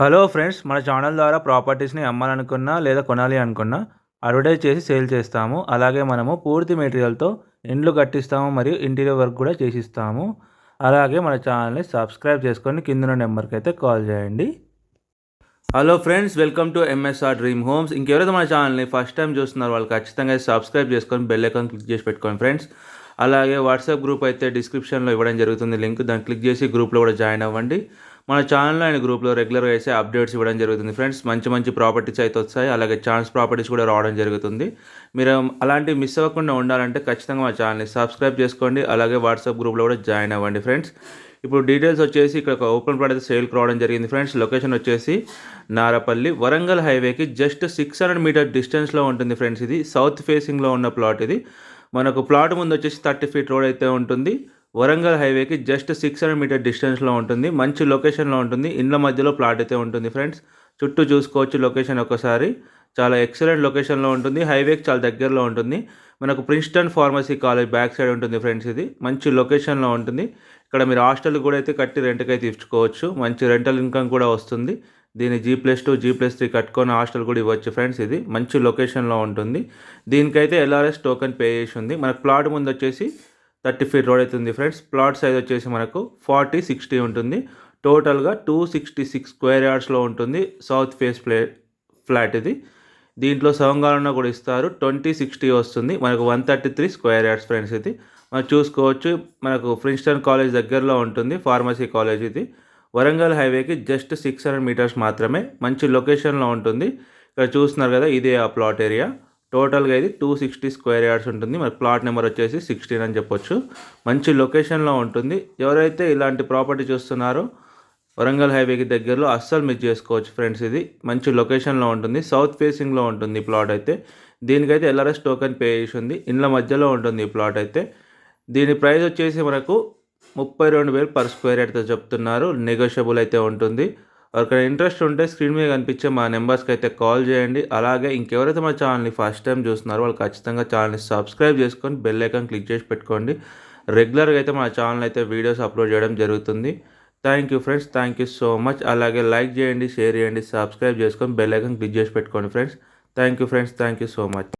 Hello friends మన channel ద్వారా ప్రాపర్టీస్ని అమ్మాలనుకున్నా లేదా కొనాలి అనుకున్నా అడ్వర్టైజ్ చేసి సేల్ చేస్తాము. అలాగే మనము పూర్తి మెటీరియల్తో ఇండ్లు కట్టిస్తాము మరియు ఇంటీరియర్ వర్క్ కూడా చేసిస్తాము. అలాగే మన ఛానల్ని సబ్స్క్రైబ్ చేసుకొని కింద నెంబర్కి అయితే కాల్ చేయండి. Hello friends welcome to MSR dream homes ఇంకెవరైతే మన ఛానల్ని ఫస్ట్ టైం చూస్తున్నారు వాళ్ళు ఖచ్చితంగా సబ్స్క్రైబ్ చేసుకొని బెల్ ఐకాన్ క్లిక్ చేసి పెట్టుకోండి ఫ్రెండ్స్. అలాగే వాట్సాప్ గ్రూప్ అయితే డిస్క్రిప్షన్లో ఇవ్వడం జరుగుతుంది లింక్. దాన్ని క్లిక్ చేసి గ్రూప్లో కూడా జాయిన్ అవ్వండి. మన ఛానల్లో ఆయన గ్రూప్లో రెగ్యులర్గా అయితే అప్డేట్స్ ఇవ్వడం జరుగుతుంది. ఫ్రెండ్స్ మంచి మంచి ప్రాపర్టీస్ అయితే వస్తాయి. అలాగే ఛాన్స్ ప్రాపర్టీస్ కూడా రావడం జరుగుతుంది. మీరు అలాంటివి మిస్ అవ్వకుండా ఉండాలంటే ఖచ్చితంగా మా ఛానల్ని సబ్స్క్రైబ్ చేసుకోండి. అలాగే వాట్సాప్ గ్రూప్లో కూడా జాయిన్ అవ్వండి ఫ్రెండ్స్ ఇప్పుడు డీటెయిల్స్ వచ్చేసి ఇక్కడ ఒక ఓపెన్ ప్లాట్ అయితే సేల్కి రావడం జరిగింది ఫ్రెండ్స్ లొకేషన్ వచ్చేసి నారపల్లి వరంగల్ హైవేకి జస్ట్ సిక్స్ హండ్రెడ్ మీటర్ డిస్టెన్స్లో ఉంటుంది ఫ్రెండ్స్ ఇది సౌత్ ఫేసింగ్లో ఉన్న ప్లాట్ ఇది. మనకు ప్లాట్ ముందు వచ్చేసి థర్టీ ఫీట్ రోడ్ అయితే ఉంటుంది. వరంగల్ హైవేకి జస్ట్ సిక్స్ హండ్రెడ్ మీటర్ డిస్టెన్స్లో ఉంటుంది. మంచి లొకేషన్లో ఉంటుంది. ఇండ్ల మధ్యలో ప్లాట్ అయితే ఉంటుంది ఫ్రెండ్స్. చుట్టూ చూసుకోవచ్చు లొకేషన్ ఒకసారి. చాలా ఎక్సలెంట్ లొకేషన్లో ఉంటుంది. హైవేకి చాలా దగ్గరలో ఉంటుంది. మనకు Princeton pharmacy college back side ఉంటుంది ఫ్రెండ్స్ ఇది. మంచి లొకేషన్లో ఉంటుంది. ఇక్కడ మీరు హాస్టల్ కూడా అయితే కట్టి రెంట్కి అయితే ఇచ్చుకోవచ్చు. మంచి రెంటల్ ఇన్కమ్ కూడా వస్తుంది. దీన్ని G plus two G plus three కట్టుకొని హాస్టల్ కూడా ఇవ్వచ్చు ఫ్రెండ్స్ ఇది. మంచి లొకేషన్లో ఉంటుంది. దీనికైతే ఎల్ఆర్ఎస్ టోకెన్ పే చేసి ఉంది. మనకు ప్లాట్ ముందు వచ్చేసి థర్టీ ఫీట్ రోడ్ అవుతుంది ఫ్రెండ్స్. ప్లాట్ సైజ్ వచ్చేసి మనకు ఫార్టీ సిక్స్టీ ఉంటుంది. టోటల్గా టూ సిక్స్టీ సిక్స్ స్క్వేర్ యార్డ్స్లో ఉంటుంది. సౌత్ ఫేస్ ప్లే ఫ్లాట్ ఇది. దీంట్లో సవంగాలన్న కూడా ఇస్తారు. ట్వంటీ సిక్స్టీ వస్తుంది. మనకు one thirty three square yards friends ఇది. మనం చూసుకోవచ్చు మనకు ప్రిన్స్టన్ కాలేజ్ దగ్గరలో ఉంటుంది. ఫార్మసీ కాలేజ్ ఇది. వరంగల్ హైవేకి జస్ట్ సిక్స్ హండ్రెడ్ మీటర్స్ మాత్రమే. మంచి లొకేషన్లో ఉంటుంది. ఇక్కడ చూస్తున్నారు కదా ఇదే ఆ ప్లాట్ ఏరియా టోటల్గా ఇది టూ సిక్స్టీ స్క్వేర్ యార్డ్స్ ఉంటుంది. మరి ప్లాట్ నెంబర్ వచ్చేసి సిక్స్టీన్ అని చెప్పొచ్చు. మంచి లొకేషన్లో ఉంటుంది. ఎవరైతే ఇలాంటి ప్రాపర్టీ చూస్తున్నారో వరంగల్ హైవేకి దగ్గరలో అస్సలు మిస్ చేసుకోవచ్చు ఫ్రెండ్స్ ఇది. మంచి లొకేషన్లో ఉంటుంది. సౌత్ ఫేసింగ్లో ఉంటుంది ప్లాట్ అయితే. దీనికైతే ఎల్ఆర్ఎస్ టోకెన్ పే చేసి ఉంది. ఇండ్ల మధ్యలో ఉంటుంది ఈ ప్లాట్ అయితే. దీని ప్రైస్ వచ్చేసి మనకు ముప్పై రెండు వేలు పర్ స్క్వేర్ యార్డ్తో చెప్తున్నారు. నెగోషియబుల్ అయితే ఉంటుంది. ఒకరి ఇంట్రెస్ట్ ఉంటే స్క్రీన్ మీద కనిపించే మా నెంబర్స్కి అయితే కాల్ చేయండి. అలాగే ఇంకెవరైతే మా ఛానల్ని ఫస్ట్ టైం చూస్తున్నారో వాళ్ళు ఖచ్చితంగా ఛానల్ని సబ్స్క్రైబ్ చేసుకొని బెల్ ఐకాన్ క్లిక్ చేసి పెట్టుకోండి. రెగ్యులర్గా అయితే మా ఛానల్ అయితే వీడియోస్ అప్లోడ్ చేయడం జరుగుతుంది. Thank you friends thank you so much. అలాగే లైక్ చేయండి షేర్ చేయండి సబ్స్క్రైబ్ చేసుకొని బెల్ ఐకాన్ క్లిక్ చేసి పెట్టుకోండి friends. Thank you friends thank you so much.